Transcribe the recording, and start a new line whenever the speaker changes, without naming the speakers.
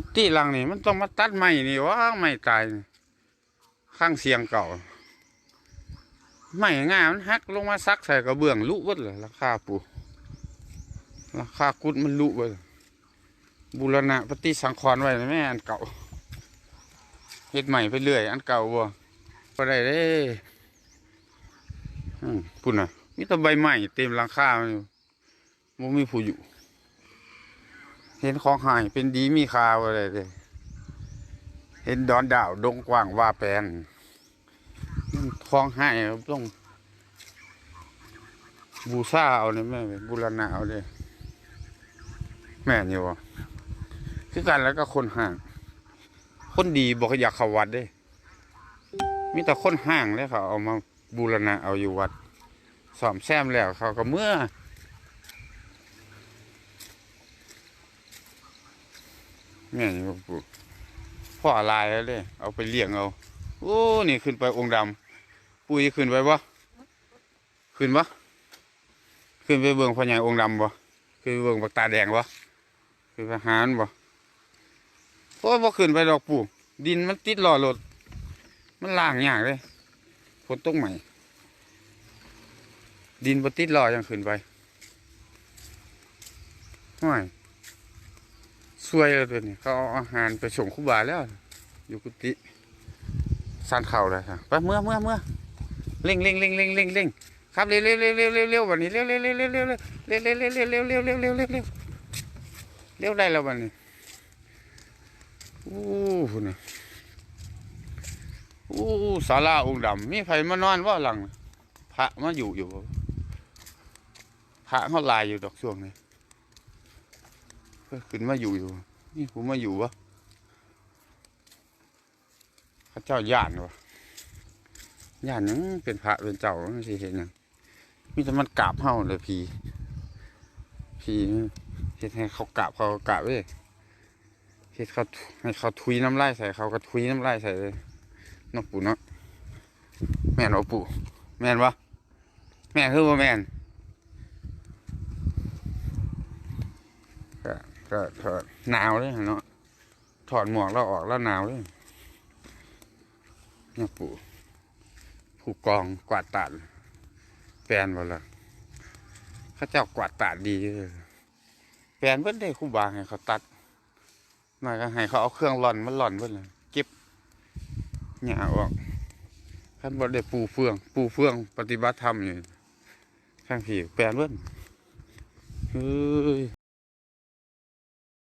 กุฏิหลังนี่มันต้องมาตัดไม้นี่วะไม้ตายนี่ข้างเสียงเก่าไม้งามันหักลงมาซักใส่กระเบื้องลุบดเลยราคาปูราคากุดมันลุเบิดบูรณะปฏิสังขรณ์ไว้นแม่อันเก่าเฮ็ดใหม่ไปเรื่อย อันเก่าบ่ก็ได้เด้อืมพุ่นน่ะมีแต่ใบใหม่เต็มหลังคามันอยู่บ่มีผู้อยู่ เห็นของหายเป็นดีมีค่าอะไรเลยเห็นดอนดาวดงกว้างว่าแปลนของหายต้อง บูซาเอาเลยแม่บูรณะเอาเลยแม่นอยู่บ่คือกันแล้วก็คนห่าง คนดีบอกอยากเขาวัดเด้มีแต่คนห่างเลยเขาเอามาบูรณะเอาอยู่วัดสอมแซมแล้วเขาก็เมื่อ แม่นี่บ่ปลูกพ่อลายแล้วเลยเอาไปเลี้ยงเอา โอ้นี่ขึ้นไปองค์ดำปุ้ยขึ้นไปบ่ขึ้นบ่ขึ้นไปเบิ่งพ่อใหญ่องค์ดำบ่ขึ้นไปเบิ่งบักตาแดงบ่ขึ้นไปหารบ่โอ้ยบ่ขึ้นไปดอกปู่ดินมันติดหล้อรถมันล่างยากเลยฝนตกใหม่ ดินบ่ติดหล้อยังขึ้นไปห่วย สวยเลยตัวนี้เขาเอาอาหารไปส่งครูบาแล้ว อยู่กุฏิสานเข่าเลยครับไปเมื่อเมื่อเมื่อเร่งเร่งเร่งเร่งเร่งเร่งครับเร็วเร็วเร็วเร็วเร็วเร็ววันนี้เร็วเร็วเร็วเร็วเร็วเร็วเร็วเร็วเร็วเร็วเร็วเร็วเร็วเร็วเร็วเร็วเร็วได้แล้ววันนี้อู้หูนี่อู้ศาลาองค์ดำมีใครมานอนว่าหลัง พระมาอยู่อยู่พระเขาลายอยู่ดอกช่วงนี้ เพิ่นขึ้นมาอยู่อยู่ นี่ผมมาอยู่วะเข้าเจ้าย่านวะย่านหยังเป็นพระเป็นเจ้าไม่ใช่เห็นหยังมีแต่มันกราบเฮาเลยพีพีเฮ็ดให้เขากราบเขากราบเว้ยเฮ็ดเขาให้เขาทุยน้ำลายใส่เขาก็ทุยน้ำลายใส่เลยน้องปู่เนาะแม่นบ่ปู่แม่นวะแม่คือบ่แม่น ก็ก็หนาวเลยเนาะถอดหมวกแล้วออกแล้วหนาวเลยเนี่ยปู่ผู้กองกวาดตาดแฟนบ่ละเขาเจ้ากวาดตาดดีเลยแฟนเพิ่นได้คู่บาให้เขาตัดน่อยก็ให้เขาเอาเครื่องร่อนมันร่อนเพิ่นเลยเก็บหญ้าออกท่านบ่ได้ปูเฟือง ปูเฟืองปฏิบัติธรรมอยู่ข้างผีแฟนเพิ่นเฮ้ย